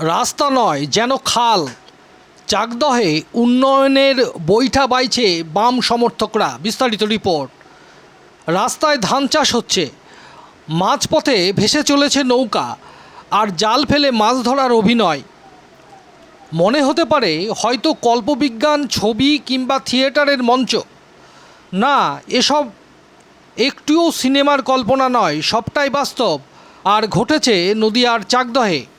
রাস্তা নয়, যেন খাল। চাকদহে উন্নয়নের বৈঠা বাইছে বাম সমর্থকরা, বিস্তারিত রিপোর্ট। রাস্তায় ধান চাষ হচ্ছে, মাঝপথে ভেসে চলেছে নৌকা, আর জাল ফেলে মাছ ধরার অভিনয়। মনে হতে পারে, হয়তো কল্পবিজ্ঞান, ছবি কিংবা থিয়েটারের মঞ্চ। না, এসব একটুও সিনেমার কল্পনা নয়, সবটাই বাস্তব। আর ঘটেছে নদিয়ার চাকদহে।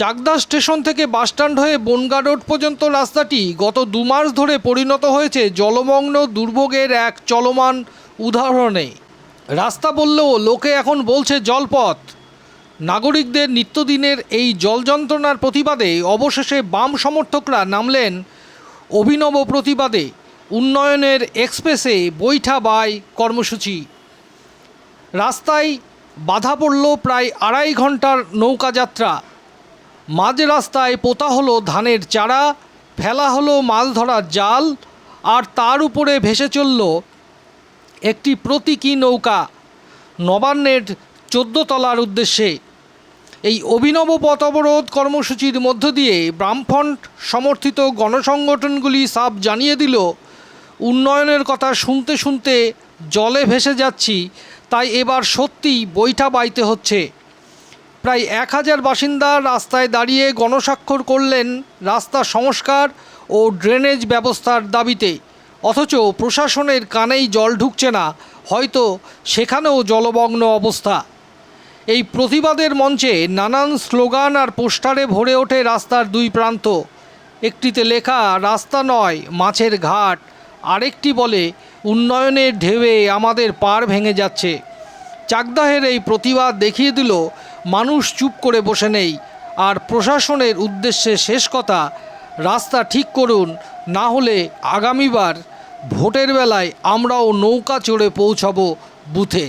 চাকদা স্টেশন থেকে বাসস্ট্যান্ড হয়ে বনগা রোড পর্যন্ত রাস্তাটি গত দু মাস ধরে পরিণত হয়েছে জলমগ্ন, দুর্ভোগের এক চলমান উদাহরণে। রাস্তা বললেও লোকে এখন বলছে জলপথ। নাগরিকদের নিত্যদিনের এই জল যন্ত্রণার প্রতিবাদে অবশেষে বাম সমর্থকরা নামলেন অভিনব প্রতিবাদে। উন্নয়নের এক্সপ্রেসে বৈঠা বাই কর্মসূচি। রাস্তায় বাধা পড়ল প্রায় আড়াই ঘণ্টার নৌকাযাত্রা। মাঝ রাস্তায় পোতা হলো ধানের চারা, ফেলা হলো মাছ ধরার জাল, আর তার উপরে ভেসে চলল একটি প্রতীকী নৌকা। নবান্নের চোদ্দ তলার উদ্দেশ্যে। এই অভিনব পথ অবরোধ কর্মসূচির মধ্য দিয়ে বামফ্রন্ট সমর্থিত গণসংগঠনগুলি সাব জানিয়ে দিল, উন্নয়নের কথা শুনতে শুনতে জলে ভেসে যাচ্ছি, তাই এবার সত্যিই বৈঠা বাইতে হচ্ছে। প্রায় এক হাজার বাসিন্দা রাস্তায় দাঁড়িয়ে গণস্বাক্ষর করলেন রাস্তা সংস্কার ও ড্রেনেজ ব্যবস্থার দাবিতে। অথচ প্রশাসনের কানেই জল ঢুকছে না, হয়তো সেখানেও জলমগ্ন অবস্থা। এই প্রতিবাদের মঞ্চে নানান স্লোগান আর পোস্টারে ভরে ওঠে রাস্তার দুই প্রান্ত। একটিতে লেখা, রাস্তা নয়, মাছের ঘাট। আরেকটি বলে, উন্নয়নের ঢেউয়ে আমাদের পার ভেঙে যাচ্ছে। চাকদাহের এই প্রতিবাদ দেখিয়ে দিল মানুষ চুপ করে বসে নেই। আর প্রশাসনের উদ্দেশ্যে শেষ কথা, রাস্তা ঠিক করুন, না হলে আগামীবার ভোটের বেলায় আমরাও নৌকা চড়ে পৌঁছাবো বুথে।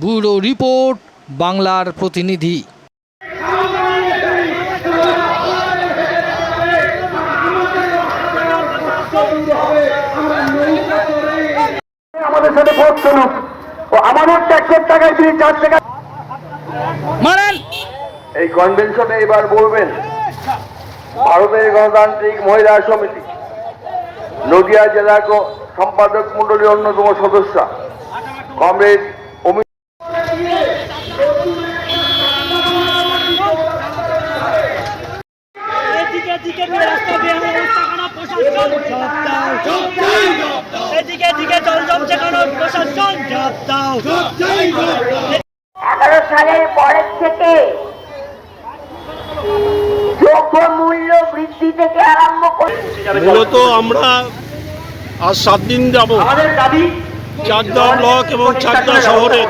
ব্যুরো রিপোর্ট, বাংলার প্রতিনিধি। আমাদের সাথে ভোট চলুক ও আমাদের ট্যাক্সের টাকায় তিনি চার টাকা মারেন। এই কনভেনশনে এবার বলবেন ভারতের গণতান্ত্রিক মহিলা সমিতি নদিয়া জেলা সম্পাদক মন্ডলীর অন্যতম সদস্য কমরেড অমিত এদিকে এদিকে জল জমছে কেন প্রশাসন। জব দাও এগারো সালের পরের থেকে দ্রব্য মূল্য বৃদ্ধি থেকে আরম্ভ করে মূলত আমরা আজ সাত দিন যাব চাকদা ব্লক এবং চাকদা শহরের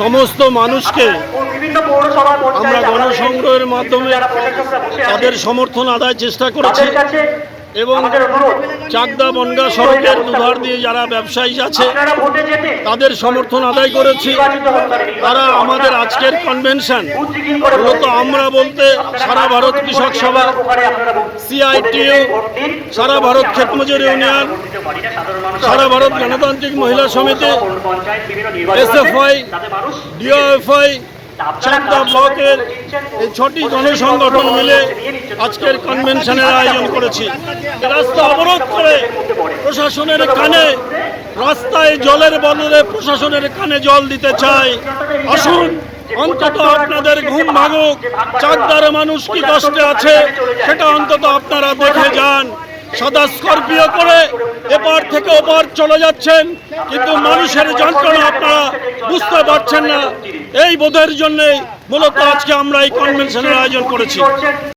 সমস্ত মানুষকে আমরা গণসংগ্রহের মাধ্যমে তাদের সমর্থন আদায় চেষ্টা করেছি। এবং চাকদা বনগা সড়কের দুধার দিয়ে যারা ব্যবসায়ী আছে তাদের সমর্থন আদায় করেছি। তারা আমাদের আজকের কনভেনশন মূলত আমরা বলতে সারা ভারত কৃষক সভা সিআইটিউ সারা ভারত ক্ষেতমজুর ইউনিয়ন সারা ভারত গণতান্ত্রিক মহিলা সমিতি এসএফআই ডিওএফআই চাকদা ব্লকের এই ছটি জনসংগঠন মিলে আজকের কনভেনশনের আয়োজন করেছি। রাস্তা অবরোধ করে প্রশাসনের কানে রাস্তায় জলের বদলে প্রশাসনের কানে জল দিতে চাই। আসুন অন্তত আপনাদের ঘুম ভাঙুক। চাকদার মানুষ কি কষ্টে আছে সেটা অন্তত আপনারা দেখে যান। সাদা স্করপিও করে এপার থেকে ওপার চলে যাচ্ছেন, কিন্তু মানুষের যন্ত্রণা আপনারা বুঝতে পারছেন না। এই বোধের জন্যে মূলত আজকে আমরা এই কনভেনশনের আয়োজন করেছি।